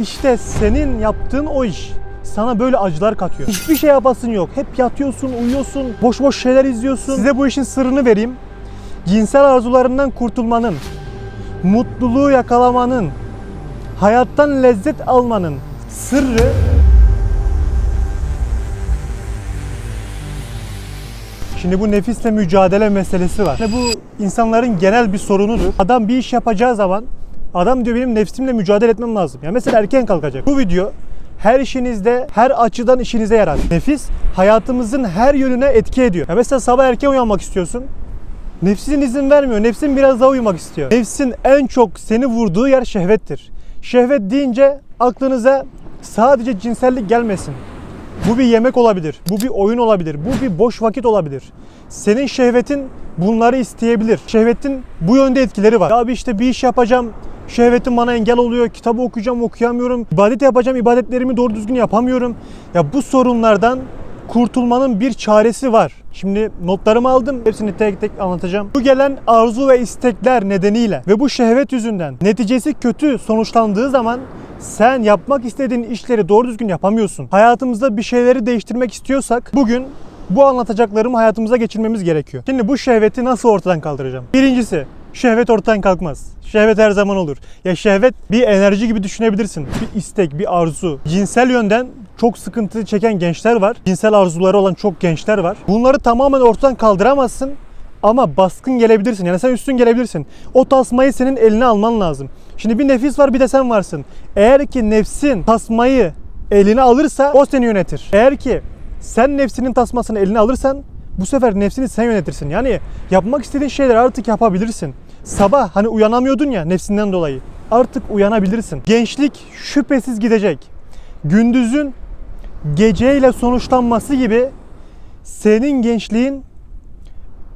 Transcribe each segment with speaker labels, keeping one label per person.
Speaker 1: İşte senin yaptığın o iş sana böyle acılar katıyor. Hiçbir şey yapasın yok. Hep yatıyorsun, uyuyorsun, boş boş şeyler izliyorsun. Size bu işin sırrını vereyim. Cinsel arzularından kurtulmanın, mutluluğu yakalamanın, hayattan lezzet almanın sırrı Şimdi bu nefisle mücadele meselesi var. Ve bu insanların genel bir sorunudur. Adam bir iş yapacağı zaman adam diyor benim nefsimle mücadele etmem lazım. Ya mesela erken kalkacak. Bu video her işinizde, her açıdan işinize yarar. Nefis hayatımızın her yönüne etki ediyor. Ya mesela sabah erken uyanmak istiyorsun. Nefsin izin vermiyor. Nefsin biraz daha uyumak istiyor. Nefsin en çok seni vurduğu yer şehvettir. Şehvet deyince aklınıza sadece cinsellik gelmesin. Bu bir yemek olabilir. Bu bir oyun olabilir. Bu bir boş vakit olabilir. Senin şehvetin bunları isteyebilir. Şehvetin bu yönde etkileri var. Abi işte bir iş yapacağım. Şehvetim bana engel oluyor. Kitabı okuyacağım, okuyamıyorum. İbadet yapacağım, ibadetlerimi doğru düzgün yapamıyorum. Ya bu sorunlardan kurtulmanın bir çaresi var. Şimdi notlarımı aldım. Hepsini tek tek anlatacağım. Bu gelen arzu ve istekler nedeniyle ve bu şehvet yüzünden neticesi kötü sonuçlandığı zaman sen yapmak istediğin işleri doğru düzgün yapamıyorsun. Hayatımızda bir şeyleri değiştirmek istiyorsak bugün bu anlatacaklarımı hayatımıza geçirmemiz gerekiyor. Şimdi bu şehveti nasıl ortadan kaldıracağım? Birincisi şehvet ortadan kalkmaz. Şehvet her zaman olur. Ya şehvet bir enerji gibi düşünebilirsin. Bir istek, bir arzu. Cinsel yönden çok sıkıntı çeken gençler var. Cinsel arzuları olan çok gençler var. Bunları tamamen ortadan kaldıramazsın ama baskın gelebilirsin. Yani sen üstün gelebilirsin. O tasmayı senin eline alman lazım. Şimdi bir nefis var bir de sen varsın. Eğer ki nefsin tasmayı eline alırsa o seni yönetir. Eğer ki sen nefsinin tasmasını eline alırsan bu sefer nefsini sen yönetirsin. Yani yapmak istediğin şeyleri artık yapabilirsin. Sabah hani uyanamıyordun ya nefsinden dolayı. Artık uyanabilirsin. Gençlik şüphesiz gidecek. Gündüzün geceyle sonuçlanması gibi senin gençliğin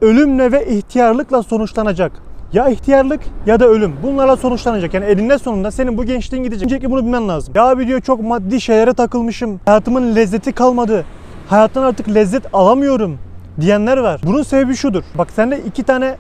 Speaker 1: ölümle ve ihtiyarlıkla sonuçlanacak. Ya ihtiyarlık ya da ölüm. Bunlarla sonuçlanacak. Yani eninde sonunda senin bu gençliğin gidecek. Öncelikle bunu bilmen lazım. Ya abi diyor çok maddi şeylere takılmışım. Hayatımın lezzeti kalmadı. Hayattan artık lezzet alamıyorum diyenler var. Bunun sebebi şudur. Bak sende iki tane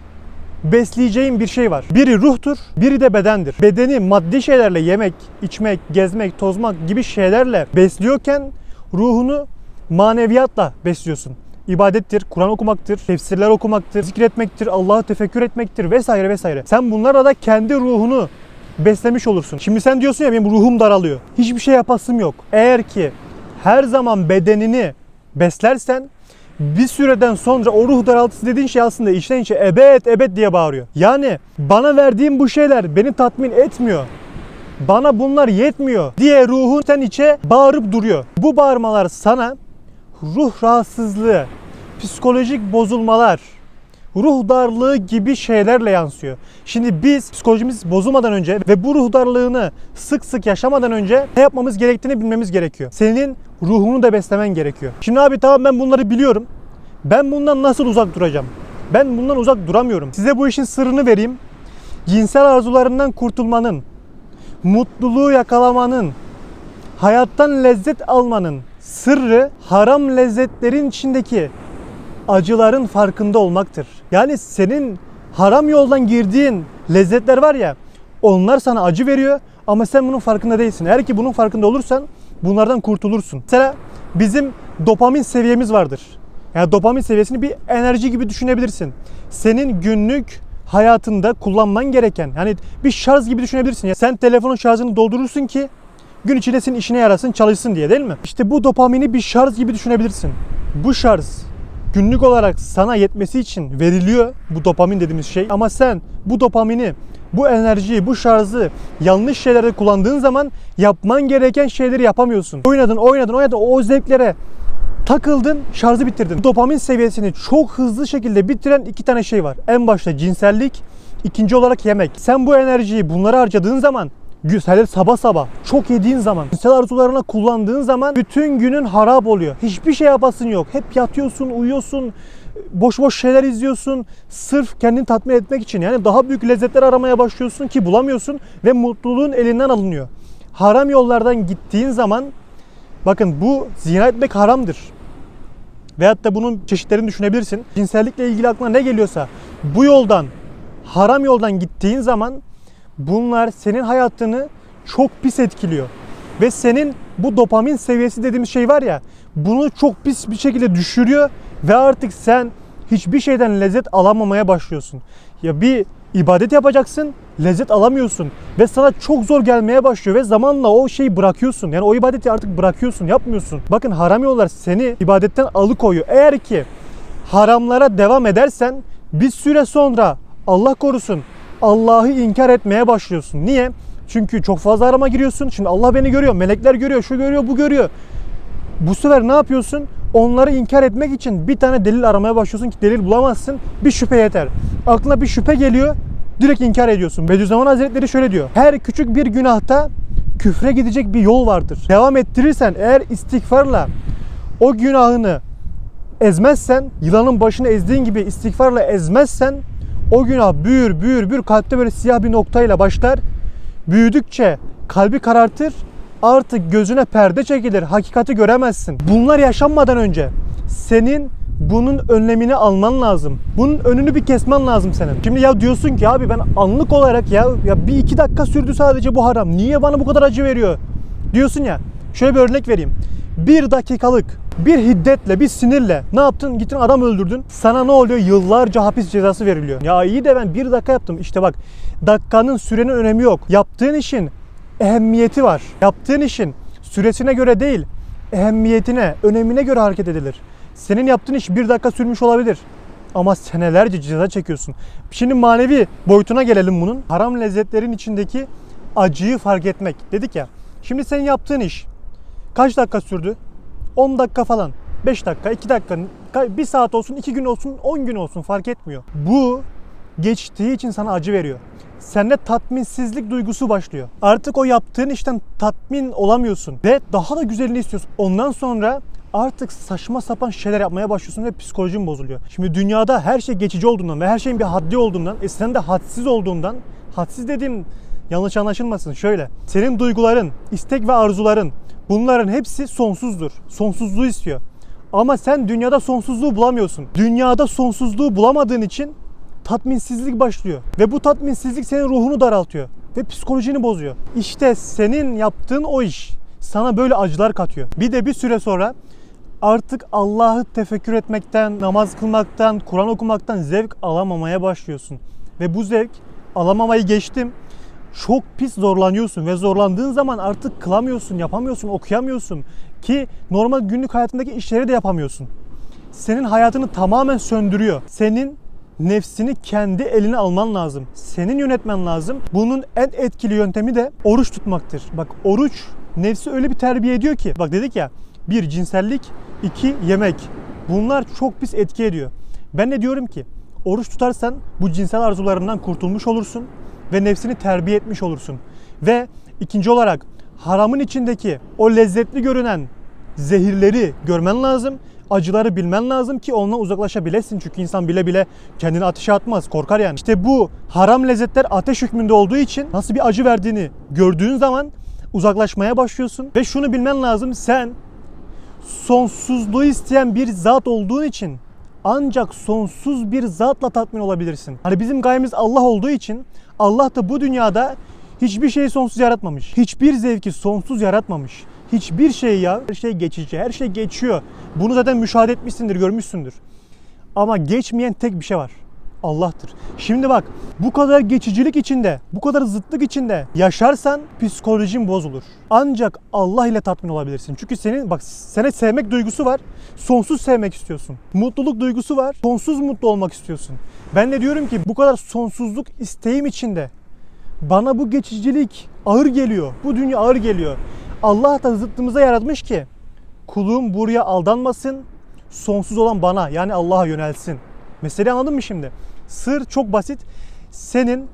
Speaker 1: besleyeceğin bir şey var. Biri ruhtur, biri de bedendir. Bedeni maddi şeylerle yemek, içmek, gezmek, tozmak gibi şeylerle besliyorken ruhunu maneviyatla besliyorsun. İbadettir, Kur'an okumaktır, tefsirler okumaktır, zikretmektir, Allah'ı tefekkür etmektir vesaire vesaire. Sen bunlarla da kendi ruhunu beslemiş olursun. Şimdi sen diyorsun ya benim ruhum daralıyor. Hiçbir şey yapasım yok. Eğer ki her zaman bedenini beslersen bir süreden sonra o ruh daraltısı dediğin şey aslında içten içe ebed ebed diye bağırıyor. Yani bana verdiğin bu şeyler beni tatmin etmiyor. Bana bunlar yetmiyor diye ruhun sen içe bağırıp duruyor. Bu bağırmalar sana ruh rahatsızlığı, psikolojik bozulmalar, ruh darlığı gibi şeylerle yansıyor. Şimdi biz psikolojimiz bozulmadan önce ve bu ruh darlığını sık sık yaşamadan önce ne yapmamız gerektiğini bilmemiz gerekiyor. Senin ruhunu da beslemen gerekiyor. Şimdi abi tamam ben bunları biliyorum. Ben bundan nasıl uzak duracağım? Ben bundan uzak duramıyorum. Size bu işin sırrını vereyim. Cinsel arzularından kurtulmanın, mutluluğu yakalamanın, hayattan lezzet almanın sırrı haram lezzetlerin içindeki acıların farkında olmaktır. Yani senin haram yoldan girdiğin lezzetler var ya onlar sana acı veriyor ama sen bunun farkında değilsin. Eğer ki bunun farkında olursan bunlardan kurtulursun. Mesela bizim dopamin seviyemiz vardır. Yani dopamin seviyesini bir enerji gibi düşünebilirsin. Senin günlük hayatında kullanman gereken yani bir şarj gibi düşünebilirsin. Ya sen telefonun şarjını doldurursun ki gün içinde senin işine yarasın, çalışsın diye değil mi? İşte bu dopamini bir şarj gibi düşünebilirsin. Bu şarj günlük olarak sana yetmesi için veriliyor bu dopamin dediğimiz şey. Ama sen bu dopamini, bu enerjiyi, bu şarjı yanlış şeylerde kullandığın zaman yapman gereken şeyleri yapamıyorsun. Oynadın, oynadın, oynadın o zevklere takıldın, şarjı bitirdin. Dopamin seviyesini çok hızlı şekilde bitiren iki tane şey var. En başta cinsellik, ikinci olarak yemek. Sen bu enerjiyi bunlara harcadığın zaman Hele sabah sabah çok yediğin zaman, cinsel arzularına kullandığın zaman bütün günün harap oluyor. Hiçbir şey yapasın yok. Hep yatıyorsun, uyuyorsun, boş boş şeyler izliyorsun. Sırf kendini tatmin etmek için. Yani daha büyük lezzetler aramaya başlıyorsun ki bulamıyorsun ve mutluluğun elinden alınıyor. Haram yollardan gittiğin zaman bakın bu zina etmek haramdır. Veyahut da bunun çeşitlerini düşünebilirsin. Cinsellikle ilgili aklına ne geliyorsa bu yoldan, haram yoldan gittiğin zaman bunlar senin hayatını çok pis etkiliyor. Ve senin bu dopamin seviyesi dediğimiz şey var ya bunu çok pis bir şekilde düşürüyor ve artık sen hiçbir şeyden lezzet alamamaya başlıyorsun. Ya bir ibadet yapacaksın, lezzet alamıyorsun ve sana çok zor gelmeye başlıyor ve zamanla o şeyi bırakıyorsun. Yani o ibadeti artık bırakıyorsun, yapmıyorsun. Bakın haram yollar seni ibadetten alıkoyuyor. Eğer ki haramlara devam edersen bir süre sonra Allah korusun Allah'ı inkar etmeye başlıyorsun. Niye? Çünkü çok fazla arama giriyorsun. Şimdi Allah beni görüyor, melekler görüyor, şu görüyor, bu görüyor. Bu sefer ne yapıyorsun? Onları inkar etmek için bir tane delil aramaya başlıyorsun ki delil bulamazsın. Bir şüphe yeter. Aklına bir şüphe geliyor, direkt inkar ediyorsun. Bediüzzaman Hazretleri şöyle diyor. Her küçük bir günahta küfre gidecek bir yol vardır. Devam ettirirsen eğer istiğfarla o günahını ezmezsen, yılanın başını ezdiğin gibi istiğfarla ezmezsen o günah büyür büyür büyür kalpte böyle siyah bir noktayla başlar. Büyüdükçe kalbi karartır. Artık gözüne perde çekilir. Hakikati göremezsin. Bunlar yaşanmadan önce senin bunun önlemini alman lazım. Bunun önünü bir kesmen lazım senin. Şimdi ya diyorsun ki abi ben anlık olarak ya ya bir iki dakika sürdü sadece bu haram. Niye bana bu kadar acı veriyor? Diyorsun ya. Şöyle bir örnek vereyim. Bir dakikalık bir hiddetle, bir sinirle ne yaptın? Gittin adam öldürdün. Sana ne oluyor? Yıllarca hapis cezası veriliyor. Ya iyi de ben bir dakika yaptım. İşte bak dakikanın sürenin önemi yok. Yaptığın işin ehemmiyeti var. Yaptığın işin süresine göre değil, ehemmiyetine, önemine göre hareket edilir. Senin yaptığın iş bir dakika sürmüş olabilir. Ama senelerce ceza çekiyorsun. Şimdi manevi boyutuna gelelim bunun. Haram lezzetlerin içindeki acıyı fark etmek. Dedik ya. Şimdi senin yaptığın iş kaç dakika sürdü? 10 dakika falan. 5 dakika, 2 dakika, 1 saat olsun, 2 gün olsun, 10 gün olsun fark etmiyor. Bu geçtiği için sana acı veriyor. Sende tatminsizlik duygusu başlıyor. Artık o yaptığın işten tatmin olamıyorsun ve daha da güzelini istiyorsun. Ondan sonra artık saçma sapan şeyler yapmaya başlıyorsun ve psikolojin bozuluyor. Şimdi dünyada her şey geçici olduğundan ve her şeyin bir haddi olduğundan, e sen de hadsiz olduğundan, hadsiz dediğim yanlış anlaşılmasın şöyle. Senin duyguların, istek ve arzuların bunların hepsi sonsuzdur. Sonsuzluğu istiyor. Ama sen dünyada sonsuzluğu bulamıyorsun. Dünyada sonsuzluğu bulamadığın için tatminsizlik başlıyor. Ve bu tatminsizlik senin ruhunu daraltıyor. Ve psikolojini bozuyor. İşte senin yaptığın o iş sana böyle acılar katıyor. Bir de bir süre sonra artık Allah'ı tefekkür etmekten, namaz kılmaktan, Kur'an okumaktan zevk alamamaya başlıyorsun. Ve bu zevk alamamayı geçtim. Çok pis zorlanıyorsun ve zorlandığın zaman artık kılamıyorsun, yapamıyorsun, okuyamıyorsun ki normal günlük hayatındaki işleri de yapamıyorsun. Senin hayatını tamamen söndürüyor. Senin nefsini kendi eline alman lazım. Senin yönetmen lazım. Bunun en etkili yöntemi de oruç tutmaktır. Bak oruç nefsi öyle bir terbiye ediyor ki. Bak dedik ya bir cinsellik, iki yemek. Bunlar çok pis etki ediyor. Ben de diyorum ki oruç tutarsan bu cinsel arzularından kurtulmuş olursun ve nefsini terbiye etmiş olursun. Ve ikinci olarak haramın içindeki o lezzetli görünen zehirleri görmen lazım. Acıları bilmen lazım ki ondan uzaklaşabilesin. Çünkü insan bile bile kendini ateşe atmaz, korkar yani. İşte bu haram lezzetler ateş hükmünde olduğu için nasıl bir acı verdiğini gördüğün zaman uzaklaşmaya başlıyorsun. Ve şunu bilmen lazım. Sen sonsuzluğu isteyen bir zat olduğun için ancak sonsuz bir zatla tatmin olabilirsin. Hani bizim gayemiz Allah olduğu için Allah da bu dünyada hiçbir şeyi sonsuz yaratmamış. Hiçbir zevki sonsuz yaratmamış. Hiçbir şey ya, her şey geçici, her şey geçiyor. Bunu zaten müşahede etmişsindir, görmüşsündür. Ama geçmeyen tek bir şey var. Allah'tır. Şimdi bak bu kadar geçicilik içinde, bu kadar zıtlık içinde yaşarsan psikolojin bozulur. Ancak Allah ile tatmin olabilirsin. Çünkü senin bak sana sevmek duygusu var. Sonsuz sevmek istiyorsun. Mutluluk duygusu var. Sonsuz mutlu olmak istiyorsun. Ben de diyorum ki bu kadar sonsuzluk isteğim içinde bana bu geçicilik ağır geliyor. Bu dünya ağır geliyor. Allah da zıttımıza yaratmış ki kulum buraya aldanmasın. Sonsuz olan bana yani Allah'a yönelsin. Meseleyi anladın mı şimdi? Sır çok basit. Senin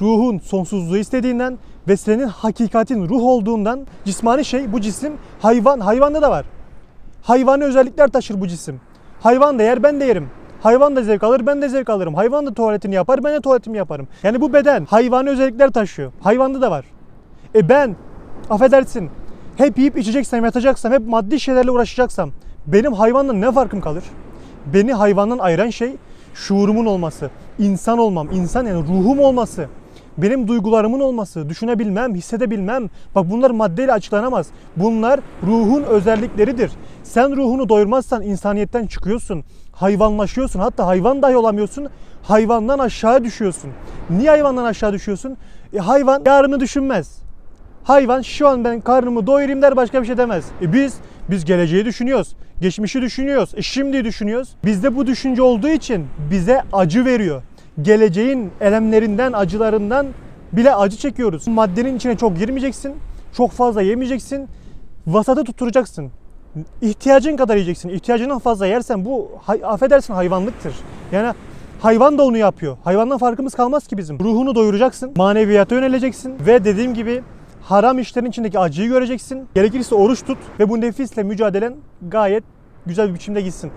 Speaker 1: ruhun sonsuzluğu istediğinden ve senin hakikatin ruh olduğundan cismani şey bu cisim hayvan hayvanda da var. Hayvani özellikler taşır bu cisim. Hayvan da yer ben de yerim. Hayvan da zevk alır ben de zevk alırım. Hayvan da tuvaletini yapar ben de tuvaletimi yaparım. Yani bu beden hayvani özellikler taşıyor. Hayvanda da var. E ben affedersin hep yiyip içeceksem yatacaksam hep maddi şeylerle uğraşacaksam benim hayvandan ne farkım kalır? Beni hayvandan ayıran şey şuurumun olması, insan olmam, insan yani ruhum olması. benim duygularımın olması, düşünebilmem, hissedebilmem. Bak bunlar maddeyle açıklanamaz. Bunlar ruhun özellikleridir. Sen ruhunu doyurmazsan insaniyetten çıkıyorsun. Hayvanlaşıyorsun. Hatta hayvan dahi olamıyorsun. Hayvandan aşağı düşüyorsun. Niye hayvandan aşağı düşüyorsun? E, hayvan yarını düşünmez. Hayvan şu an ben karnımı doyurayım der başka bir şey demez. E biz biz geleceği düşünüyoruz. Geçmişi düşünüyoruz. E şimdi düşünüyoruz. Bizde bu düşünce olduğu için bize acı veriyor. Geleceğin elemlerinden, acılarından bile acı çekiyoruz. Maddenin içine çok girmeyeceksin. Çok fazla yemeyeceksin. Vasata tutturacaksın. İhtiyacın kadar yiyeceksin. İhtiyacından fazla yersen bu affedersin hayvanlıktır. Yani hayvan da onu yapıyor. Hayvandan farkımız kalmaz ki bizim. Ruhunu doyuracaksın. Maneviyata yöneleceksin. Ve dediğim gibi haram işlerin içindeki acıyı göreceksin. Gerekirse oruç tut ve bu nefisle mücadelen gayet güzel bir biçimde gitsin.